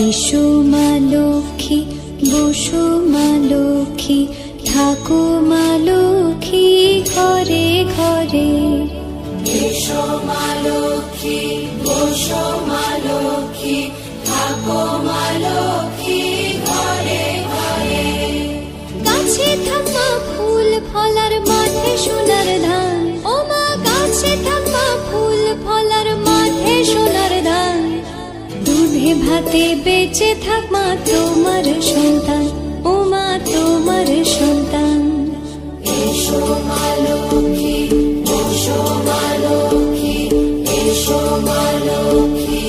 এসো মা লক্ষ্মী বসো মা লক্ষ্মী থাকো মা লক্ষ্মী ঘরে ঘরে। এসো মা লক্ষ্মী বসো মা লক্ষ্মী থাকো মা লক্ষ্মী ঘরে ঘরে। গাছে থাকা ফুল ফলার মাঠে সোনার ধান। ও মা গাছে থাকা ফুল ফলার মাঠে সোনার ভাতে বেঁচে থাক মা তোমার সন্তান। ও মা তোমার সন্তান। এসো মা লক্ষ্মী বসো মা লক্ষ্মী এসো মা লক্ষ্মী।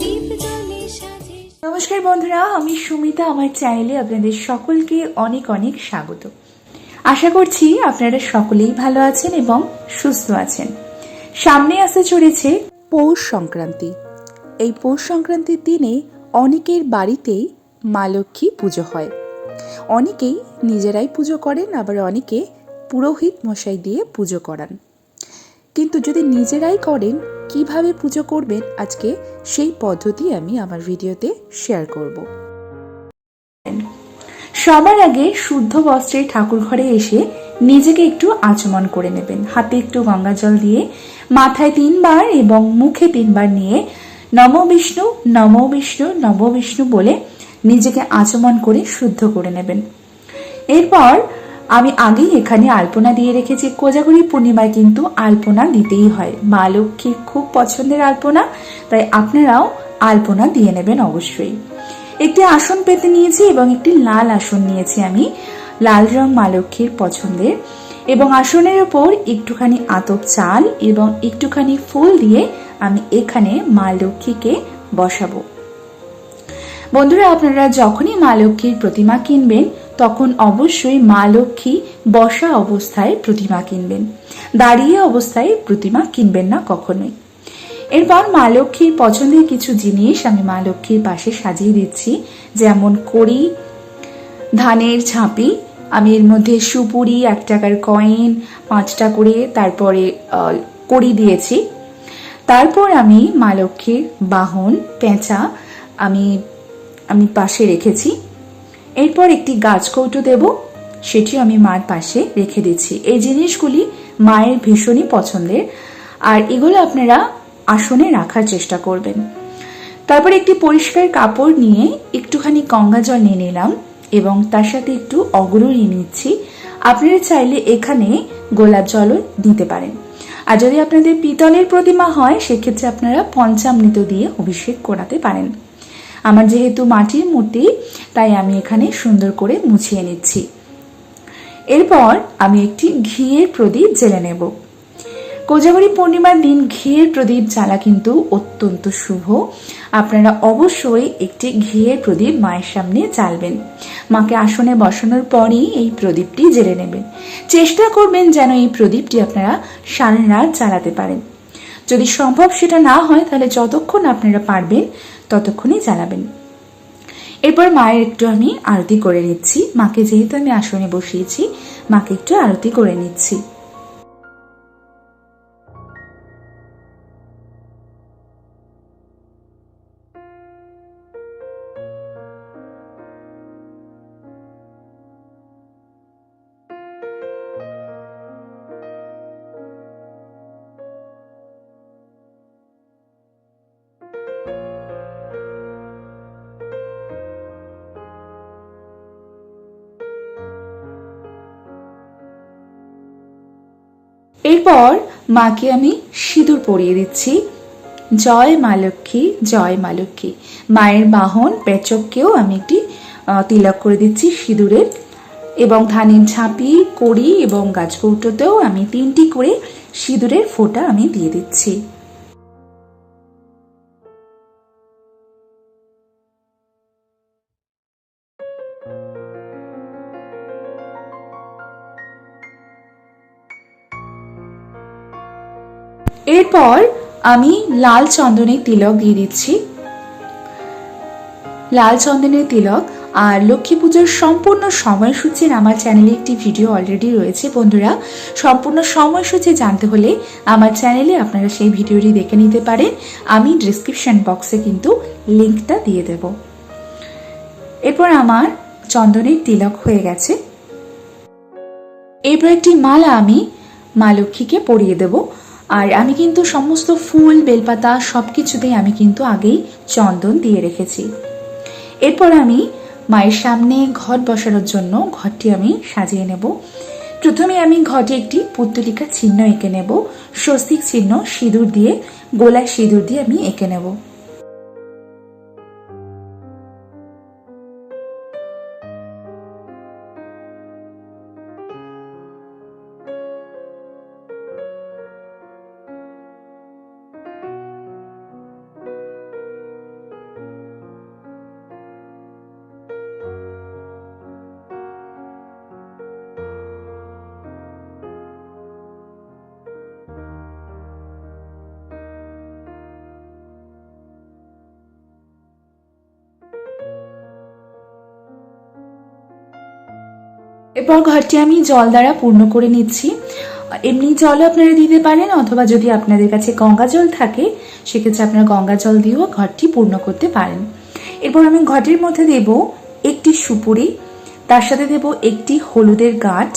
দীপ জ্বলে সাজে নমস্কার বন্ধুরা আমি সুমিতা আমার চ্যানেলে আপনাদের সকলকে অনেক অনেক স্বাগত। আশা করছি আপনারা সকলেই ভালো আছেন এবং সুস্থ আছেন। সামনে আসতে চলেছে পৌষ সংক্রান্তি। এই পৌষ সংক্রান্তির দিনে অনেকের বাড়িতেই মা লক্ষ্মী পুজো হয়। অনেকেই নিজেরাই পুজো করেন, আবার অনেকে পুরোহিত মশাই দিয়ে পুজো করান। কিন্তু যদি নিজেরাই করেন, কীভাবে পুজো করবেন, আজকে সেই পদ্ধতি আমি আমার ভিডিওতে শেয়ার করব। সবার আগে শুদ্ধ বস্ত্রে ঠাকুর ঘরে এসে নিজেকে একটু আচমন করে নেবেন। হাতে একটু গঙ্গা জল দিয়ে, মাথায় তিনবার এবং মুখে তিনবার নিয়ে নম বিষ্ণু নম বিষ্ণু নম বিষ্ণু বলে নিজেকে আচমন করে শুদ্ধ করে নেবেন। এরপর আমি আগেই এখানে আলপনা দিয়ে রেখেছি। কোজাগরি পূর্ণিমায় কিন্তু আলপনা দিতেই হয়। মা লক্ষ্মীর খুব পছন্দের আলপনা, তাই আপনারাও আলপনা দিয়ে নেবেন অবশ্যই। একটি আসন পেতে নিয়েছি এবং একটি লাল আসন নিয়েছি আমি। লাল রং মা লক্ষ্মীর পছন্দের। এবং আসনের ওপর একটুখানি আতপ চাল এবং একটুখানি ফুল দিয়ে আমি এখানে মা লক্ষ্মীকে বসাবো। বন্ধুরা, আপনারা যখনই মা লক্ষ্মীর প্রতিমা কিনবেন, তখন অবশ্যই মা লক্ষ্মী বসা অবস্থায় প্রতিমা কিনবেন। দাঁড়িয়ে অবস্থায় প্রতিমা কিনবেন না কখনোই। এরপর মা লক্ষ্মীর পছন্দের কিছু জিনিস আমি মা লক্ষ্মীর পাশে সাজিয়ে দিচ্ছি, যেমন কড়ি, ধানের ঝাঁপি, আমি এর মধ্যে সুপুরি এক টাকার কয়েন, পাঁচটা করে তারপরে কড়ি দিয়েছি। তারপর আমি মা লক্ষ্মীর বাহন, পেঁচা আমি আমি পাশে রেখেছি। এরপর একটি গাছ কৌটো দেব, সেটিও আমি মার পাশে রেখে দিচ্ছি। এই জিনিসগুলি মায়ের ভীষণই পছন্দের। আর এগুলো আপনারা আসনে রাখার চেষ্টা করবেন। তারপর একটি পরিষ্কার কাপড় নিয়ে একটুখানি গঙ্গা জল নিয়ে নিলাম এবং তার সাথে একটু অগ্র নিয়ে নিচ্ছি। আপনারা চাইলে এখানে গোলাপ জলও দিতে পারেন। আর যদি আপনাদের পিতলের প্রতিমা হয়, সেক্ষেত্রে আপনারা পঞ্চামৃত দিয়ে অভিষেক করাতে পারেন। আমার যেহেতু মাটির মূর্তি, তাই আমি এখানে সুন্দর করে মুছিয়ে নিচ্ছি। এরপর আমি একটি ঘিয়ের প্রদীপ জেলে নেব। কোজাগরী পূর্ণিমার দিন ঘিয়ের প্রদীপ জ্বালা কিন্তু অত্যন্ত শুভ। আপনারা অবশ্যই একটি ঘিয়ের প্রদীপ মায়ের সামনে জ্বালবেন। মাকে আসনে বসানোর পরই এই প্রদীপটি জেলে নেবেন। চেষ্টা করবেন যেন এই প্রদীপটি আপনারা সারা রাত জ্বালাতে পারেন। যদি সম্ভব সেটা না হয়, তাহলে যতক্ষণ আপনারা পারবেন, ততক্ষণই জ্বালাবেন। এরপর মায়ের একটু আমি আরতি করে নিচ্ছি। মাকে যেহেতু আমি আসনে বসিয়েছি, মাকে একটু আরতি করে নিচ্ছি। এরপর মাকে আমি সিঁদুর পরিয়ে দিচ্ছি। জয় মা লক্ষ্মী, জয় মা লক্ষ্মী। মায়ের বাহন পেচককেও আমি একটি তিলক করে দিচ্ছি সিঁদুরের এবং ধানের ঝাঁপি, কড়ি এবং গাছকৌটোতেও আমি তিনটি করে সিঁদুরের ফোঁটা আমি দিয়ে দিচ্ছি। এরপর আমি লাল চন্দনের তিলক দিয়ে দিচ্ছি। লাল চন্দনের তিলক আর লক্ষ্মী পুজোর সম্পূর্ণ সময়সূচির আমার চ্যানেলে একটি ভিডিও অলরেডি রয়েছে। বন্ধুরা, সম্পূর্ণ সময়সূচি জানতে হলে আমার চ্যানেলে আপনারা সেই ভিডিওটি দেখে নিতে পারেন। আমি ডিসক্রিপশন বক্সে কিন্তু লিঙ্কটা দিয়ে দেব। এরপর আমার চন্দনের তিলক হয়ে গেছে। এরপর একটি মালা আমি মা লক্ষ্মীকে পরিয়ে দেব। আর আমি কিন্তু সমস্ত ফুল, বেলপাতা সব কিছুতেই আমি কিন্তু আগেই চন্দন দিয়ে রেখেছি। এরপর আমি মায়ের সামনে ঘট বসানোর জন্য ঘরটি আমি সাজিয়ে নেব। প্রথমে আমি ঘটে একটি পুত্তলিকা চিহ্ন এঁকে নেব। স্বস্তিক চিহ্ন সিঁদুর দিয়ে, গোলায় সিঁদুর দিয়ে আমি এঁকে নেব। এরপর ঘরটি আমি জল দ্বারা পূর্ণ করে নিচ্ছি। এমনি জলও আপনারা দিতে পারেন, অথবা যদি আপনাদের কাছে গঙ্গা জল থাকে, সেক্ষেত্রে আপনারা গঙ্গা জল দিয়েও ঘরটি পূর্ণ করতে পারেন। এরপর আমি ঘটির মধ্যে দেব একটি সুপুরি, তার সাথে দেব একটি হলুদের গাঁট,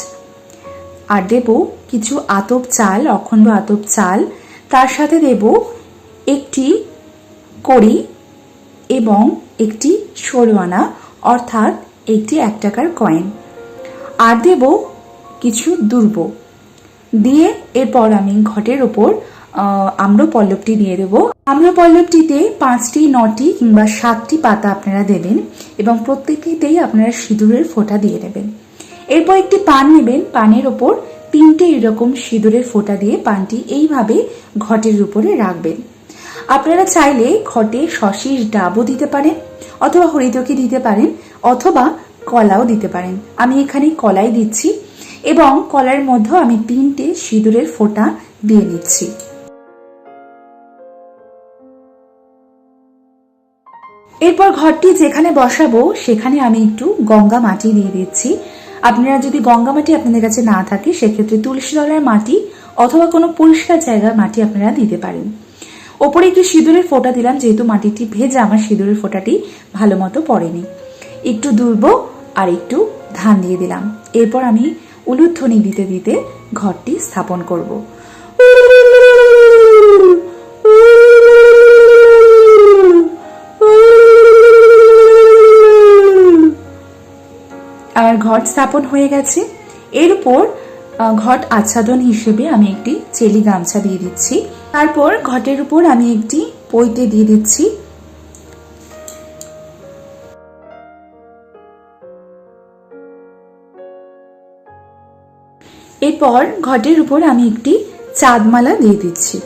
আর দেব কিছু আতপ চাল, অখণ্ড আতপ চাল, তার সাথে দেব একটি কড়ি এবং একটি ষোলো আনা, অর্থাৎ একটি এক টাকার কয়েন আর দেব কিছু দুর্ব। দিয়ে এরপর আমি ঘটের ওপর আম্র পল্লবটি দিয়ে দেব। আম্র পল্লবটিতে পাঁচটি, নটি কিংবা সাতটি পাতা আপনারা দেবেন এবং প্রত্যেকটিতেই আপনারা সিঁদুরের ফোঁটা দিয়ে দেবেন। এরপর একটি পান নেবেন। পানের ওপর তিনটে এরকম সিঁদুরের ফোঁটা দিয়ে পানটি এইভাবে ঘটের উপরে রাখবেন। আপনারা চাইলে ঘটে শশীর ডাবও দিতে পারেন অথবা হরিতকি দিতে পারেন অথবা কলাও দিতে পারেন। আমি এখানে কলাই দিচ্ছি এবং কলার মধ্যেও আমি তিনটে সিঁদুরের ফোঁটা দিয়ে নিচ্ছি। এরপর ঘরটি যেখানে বসাবো, সেখানে আমি একটু গঙ্গা মাটি দিয়ে দিচ্ছি। আপনারা যদি গঙ্গা মাটি আপনাদের কাছে না থাকে, সেক্ষেত্রে তুলসী তলার মাটি অথবা কোনো পরিষ্কার জায়গার মাটি আপনারা দিতে পারেন। ওপরে একটু সিঁদুরের ফোঁটা দিলাম, যেহেতু মাটিটি ভেজা, আমার সিঁদুরের ফোঁটাটি ভালো মতো পড়েনি। একটু দুর্ব আর একটু ধান দিয়ে দিলাম। এরপর আমি উলুধ্বনি দিতে দিতে ঘরটি স্থাপন করব। আমার ঘট স্থাপন হয়ে গেছে। এর উপর ঘট আচ্ছাদন হিসেবে আমি একটি চেলি গামছা দিয়ে দিচ্ছি। তারপর ঘটের উপর আমি একটি পৈতে দিয়ে দিচ্ছি। এরপর ঘটের উপর আমি একটি চাঁদমালা দিয়ে দিচ্ছি।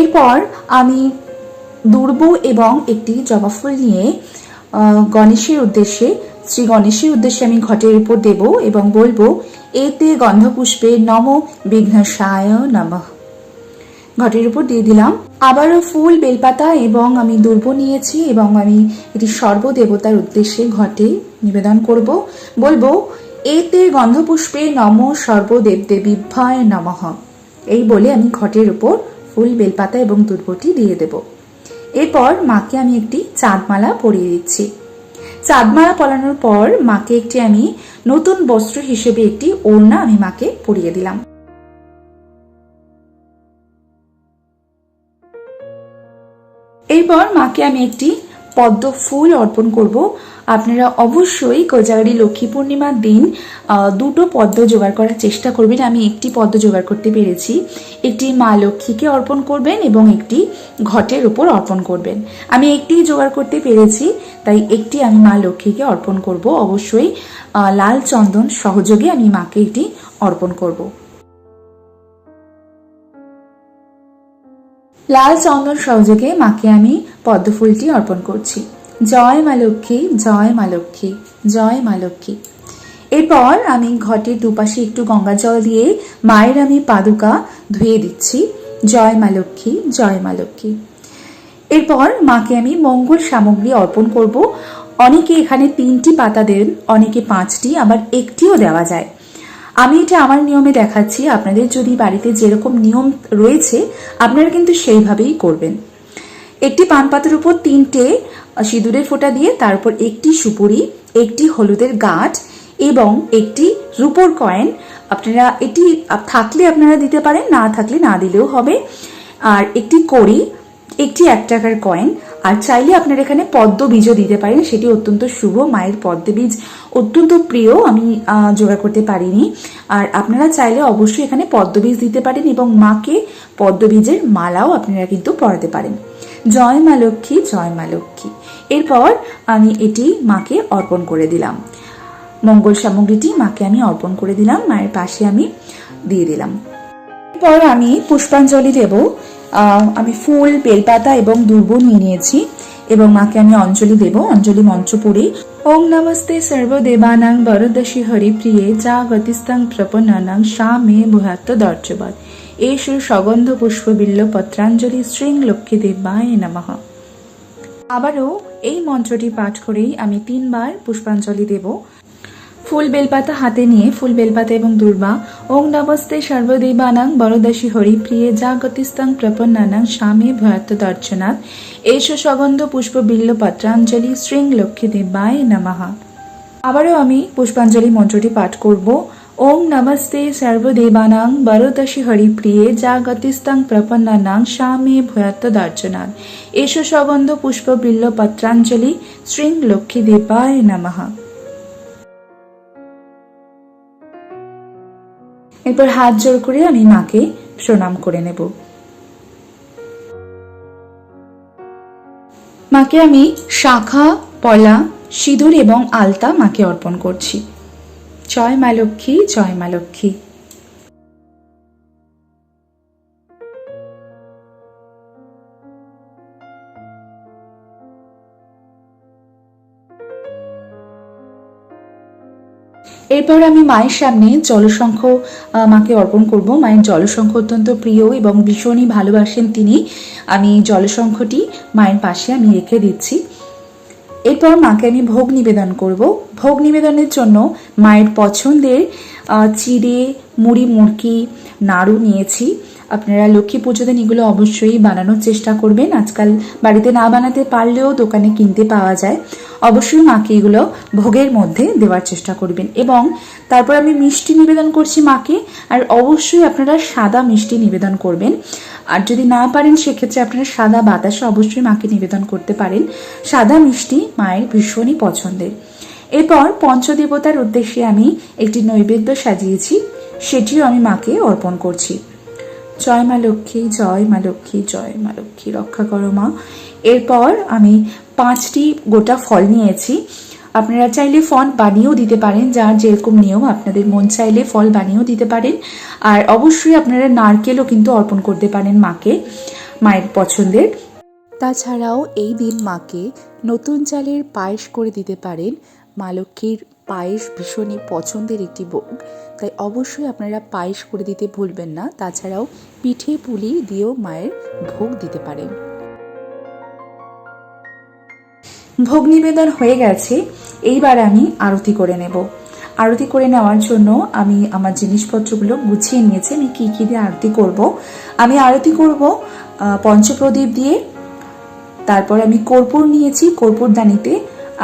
এরপর আমি দুর্ব এবং একটি জবা ফুল নিয়ে গণেশের উদ্দেশ্যে, শ্রী গণেশের উদ্দেশ্যে আমি ঘটের উপর দেব এবং বলব, এতে গন্ধপুষ্পে নম বিঘ্নসায় নমঃ। ঘটের উপর দিয়ে দিলাম। আবারও ফুল, বেলপাতা এবং আমি দুর্ব নিয়েছি এবং আমি এটি সর্বদেবতার উদ্দেশ্যে ঘটে নিবেদন করব। বলব, এতে গন্ধপুষ্পে নম সর্বদেব দেবীভ্যয় নমঃ। এই বলে আমি ঘটের উপর ফুল, বেলপাতা এবং দুর্বটি দিয়ে দেব। এরপর মাকে আমি একটি চাঁদমালা পরিয়ে দিচ্ছি। চাঁদমালা পরানোর পর মাকে একটি আমি নতুন বস্ত্র হিসেবে একটি ওড়না আমি মাকে পরিয়ে দিলাম। এরপর মাকে আমি একটি পদ্ম ফুল অর্পণ করব। আপনারা অবশ্যই কোজাগরি লক্ষ্মী পূর্ণিমার দিন দুটো পদ্ম জোগাড় করার চেষ্টা করবেন। আমি একটি পদ্ম জোগাড় করতে পেরেছি। একটি মা লক্ষ্মীকে অর্পণ করবেন এবং একটি ঘটের উপর অর্পণ করবেন। আমি একটি জোগাড় করতে পেরেছি, তাই একটি আমি মা লক্ষ্মীকে অর্পণ করব। অবশ্যই লাল চন্দন সহযোগে আমি মাকে এটি অর্পণ করব। লাল চন্দন সহযোগে মাকে আমি পদ্মফুলটি অর্পণ করছি। জয় মা লক্ষ্মী, জয় মা লক্ষ্মী, জয় মা লক্ষ্মী। এরপর আমি ঘটের দুপাশে একটু গঙ্গা জল দিয়ে মায়ের আমি পাদুকা ধুয়ে দিচ্ছি। জয় মা লক্ষ্মী, জয় মা লক্ষ্মী। এরপর মাকে আমি মঙ্গল সামগ্রী অর্পণ করব। অনেকে এখানে তিনটি পাতা দেন, অনেকে পাঁচটি, আবার একটিও দেওয়া যায়। আমি এটা আমার নিয়মে দেখাচ্ছি। আপনাদের যদি বাড়িতে যেরকম নিয়ম রয়েছে, আপনারা কিন্তু সেইভাবেই করবেন। একটি পান পাতার উপর তিনটে সিঁদুরের ফোঁটা দিয়ে, তারপর একটি সুপুরি, একটি হলুদের গাঁট এবং একটি রুপোর কয়েন। আপনারা এটি থাকলে আপনারা দিতে পারেন, না থাকলে না দিলেও হবে। আর একটি কড়ি, একটি এক টাকার কয়েন। আর চাইলে আপনারা এখানে পদ্ম বীজও দিতে পারেন, সেটি অত্যন্ত শুভ, মায়ের পদ্ম বীজ অত্যন্ত প্রিয়, আমি জোগাড় করতে পারিনি। আর আপনারা চাইলে অবশ্যই এখানে পদ্ম বীজ দিতে পারেন এবং মাকে পদ্ম বীজের মালাও আপনারা কিন্তু পরাতে পারেন। জয় মা লক্ষ্মী, জয় মা লক্ষ্মী। এরপর আমি এটি মাকে অর্পণ করে দিলাম। মঙ্গল সামগ্রীটি মাকে আমি অর্পণ করে দিলাম, মায়ের পাশে আমি দিয়ে দিলাম। এরপর আমি পুষ্পাঞ্জলি দেব। আমি ফুল, বেলপাতা এবং দুর্ব নিয়ে নিয়েছি এবং মাকে আমি অঞ্জলি দেব। অঞ্জলি মঞ্চ পড়ি, ওম নমস্তে সর্বদেবানাং বরদশী হরিপ্রিয়ে যা গতিস্তং প্রপন্নানাং মে ভূয়াত্ম দর্শবাদ এষু সগন্ধ পুষ্প বিল্ল পত্রাঞ্জলি শ্রীং লক্ষ্মী দেবায় নমঃ। আবারও এই মন্ত্রটি পাঠ করেই আমি তিনবার পুষ্পাঞ্জলি দেব। ফুল বেলপাতা হাতে নিয়ে ফুল বেলপাতা এবং দুর্বা, ওং নমস্তে সর্বদেবানাং বরদাসী হরি হরিপ্রিয়ে জাগতিস্তং প্রপন্নানাং স্বামী ভয়াত্ম দর্শনাথ, এস সগন্ধ পুষ্প বিল্ল পত্রাঞ্জলি শ্রীং লক্ষ্মী দেবায় নমঃ। আবারও আমি পুষ্পাঞ্জলি মন্ত্রটি পাঠ করব। ওং নমস্তে সর্বদেবানাং বরদশী হরিপ্রিয়ে জাগতিস্তং প্রপন্নানাং স্বামী ভয়াত্ম দর্শনাথ, এস সগন্ধ পুষ্প বিল্ল পত্রাঞ্জলি শ্রীং লক্ষ্মী দেবায় নমঃ। এরপর হাত জোর করে আমি মাকে প্রণাম করে নেব। মাকে আমি শাখা, পলা, সিঁদুর এবং আলতা মাকে অর্পণ করছি। জয় মা লক্ষ্মী, জয় মা লক্ষ্মী। এরপর আমি মায়ের সামনে জলসংখ্য মাকে অর্পণ করব। মায়ের জলসংখ্য অত্যন্ত প্রিয় এবং ভীষণই ভালোবাসেন তিনি। আমি জলসংখ্যটি মায়ের পাশে আমি রেখে দিচ্ছি। এরপর মাকে আমি ভোগ নিবেদন করব। ভোগ নিবেদনের জন্য মায়ের পছন্দের চিড়ে, মুড়ি, মুড়কি, নাড়ু নিয়েছি। আপনারা লক্ষ্মী পুজো দিন এগুলো অবশ্যই বানানোর চেষ্টা করবেন। আজকাল বাড়িতে না বানাতে পারলেও দোকানে কিনতে পাওয়া যায়। অবশ্যই মাকে এগুলো ভোগের মধ্যে দেওয়ার চেষ্টা করবেন এবং তারপর আমি মিষ্টি নিবেদন করছি মাকে, আর অবশ্যই আপনারা সাদা মিষ্টি নিবেদন করবেন। আর যদি না পারেন সেক্ষেত্রে আপনারা সাদা বাতাসা অবশ্যই মাকে নিবেদন করতে পারেন। সাদা মিষ্টি মায়ের ভীষণই পছন্দের। এরপর পঞ্চদেবতার উদ্দেশ্যে আমি একটি নৈবেদ্য সাজিয়েছি, সেটিও আমি মাকে অর্পণ করছি। জয় মা লক্ষ্মী, জয় মা লক্ষ্মী, জয় মা লক্ষ্মী, রক্ষা করো মা। এরপর আমি পাঁচটি গোটা ফল নিয়েছি। আপনারা চাইলে ফল বানিয়েও দিতে পারেন, যার যেরকম নিয়ম, আপনাদের মন চাইলে ফল বানিয়েও দিতে পারেন। আর অবশ্যই আপনারা নারকেলও কিন্তু অর্পণ করতে পারেন মাকে, মায়ের পছন্দের। তাছাড়াও এই দিন মাকে নতুন চালের পায়েস করে দিতে পারেন। মা লক্ষ্মীর পায়েস ভীষণই পছন্দের একটি ভোগ। তাই অবশ্যই আপনারা পায়েস করে দিতে ভুলবেন না। তাছাড়াও পিঠে পুলি দিয়েও মায়ের ভোগ দিতে পারেন। ভোগ নিবেদন হয়ে গেছে। এইবার আমি আরতি করে নেব। আরতি করে নেওয়ার জন্য আমি আমার জিনিসপত্রগুলো গুছিয়ে নিয়েছি। আমি কী কী দিয়ে আরতি করব? আমি আরতি করব পঞ্চপ্রদীপ দিয়ে, তারপর আমি কর্পূর নিয়েছি। কর্পূর দানিতে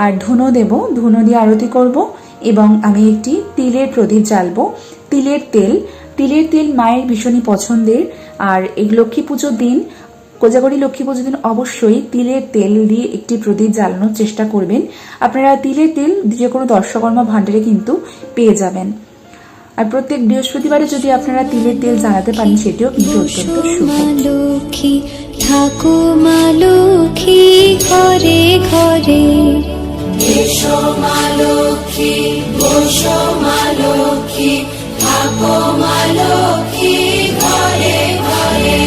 আর ধুনো দেব। ধুনো দিয়ে আরতি করব এবং আমি একটি তিলের প্রদীপ জ্বালবো। তিলের তেল। তিলের তেল মায়ের ভীষণই পছন্দের। আর এই লক্ষ্মী পুজোর দিন কোজাগরি লক্ষ্মী পুজোর দিন অবশ্যই তিলের তেল দিয়ে একটি প্রদীপ জ্বালানোর চেষ্টা করবেন। আপনারা তিলের তেল যে কোনো দর্শকর্মা ভাণ্ডারে কিন্তু পেয়ে যাবেন। আর প্রত্যেক বৃহস্পতিবারে যদি আপনারা তিলের তেল জ্বালাতে পারেন সেটিও কিন্তু অত্যন্ত শুভ লক্ষ্মী ঘরে ঘরে। এসো মা লক্ষ্মী বসো মা লক্ষ্মী থাকো মা লক্ষ্মী ঘরে ঘরে।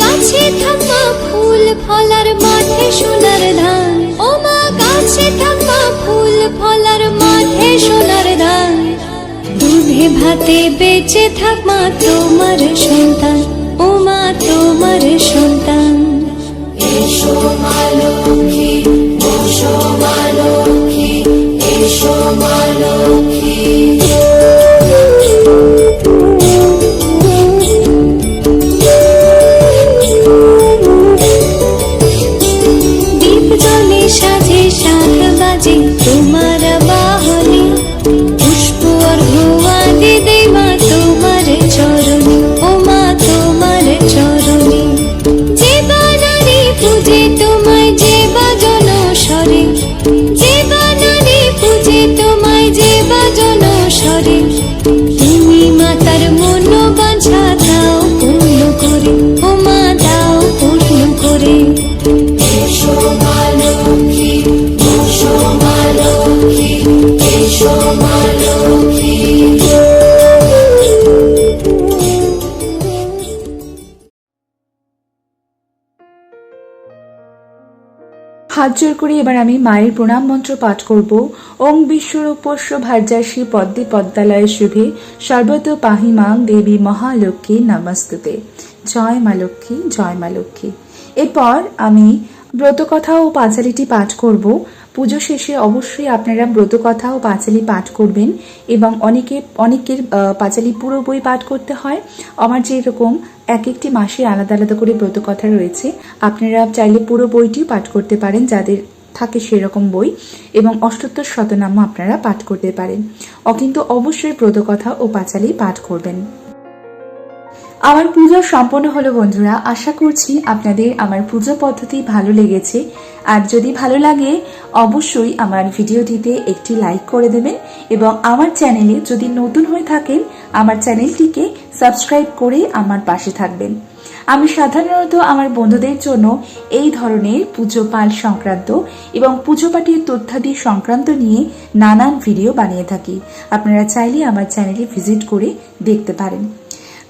গাছে থাকা ফুল ফলার মাঠে সোনার ধান। ও মা গাছে থাকা ফুল ফলার মাঠে সোনার ধান। দুধে ভাতে বেঁচে থাক মা তোমার সন্তান। ও মা তোমার সন্তান। এসো মা লক্ষ্মী বসো মা লক্ষ্মী এসো মা হাত জোর করি এবার আমি মায়ের প্রণাম মন্ত্র পাঠ করব। ওং বিশ্বরূপস্য ভার্যাসী পদ্মে পদ্মালয় শুভে। সর্বত পাহি মাং দেবী মহালক্ষ্মী নমস্তুতে। জয় মা লক্ষ্মী, জয় মা লক্ষ্মী। এরপর আমি ব্রতকথা ও পাঁচালিটি পাঠ করব। পুজো শেষে অবশ্যই আপনারা ব্রতকথা ও পাঁচালি পাঠ করবেন এবং অনেকে, অনেকের পাঁচালি পুরো বই পাঠ করতে হয়। আমার যেরকম এক একটি মাসে আলাদা আলাদা করে ব্রতকথা রয়েছে, আপনারা চাইলে পুরো বইটিও পাঠ করতে পারেন যাদের থাকে সেরকম বই এবং অষ্টোত্তর শতনাম আপনারা পাঠ করতে পারেন। কিন্তু অবশ্যই ব্রতকথা ও পাঁচালি পাঠ করবেন। আমার পুজো সম্পন্ন হলো বন্ধুরা, আশা করছি আপনাদের আমার পুজো পদ্ধতি ভালো লেগেছে। আর যদি ভালো লাগে, অবশ্যই আমার ভিডিওটিতে একটি লাইক করে দেবেন এবং আমার চ্যানেলে যদি নতুন হয়ে থাকেন, আমার চ্যানেলটিকে সাবস্ক্রাইব করে আমার পাশে থাকবেন। আমি সাধারণত আমার বন্ধুদের জন্য এই ধরনের পুজো পাল সংক্রান্ত এবং পুজো পাটির তথ্যাদি সংক্রান্ত নিয়ে নানান ভিডিও বানিয়ে থাকি। আপনারা চাইলে আমার চ্যানেলে ভিজিট করে দেখতে পারেন।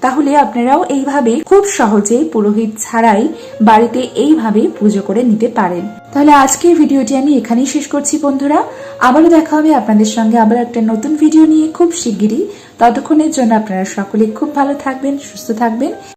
তাহলে আপনারাও এইভাবে খুব সহজেই পুরোহিত ছাড়াই বাড়িতে এইভাবে পুজো করে নিতে পারেন। তাহলে আজকের ভিডিওটি আমি এখানেই শেষ করছি বন্ধুরা। আবারও দেখা হবে আপনাদের সঙ্গে আবার একটা নতুন ভিডিও নিয়ে খুব শিগগিরই। ততক্ষণের জন্য আপনারা সকলে খুব ভালো থাকবেন, সুস্থ থাকবেন।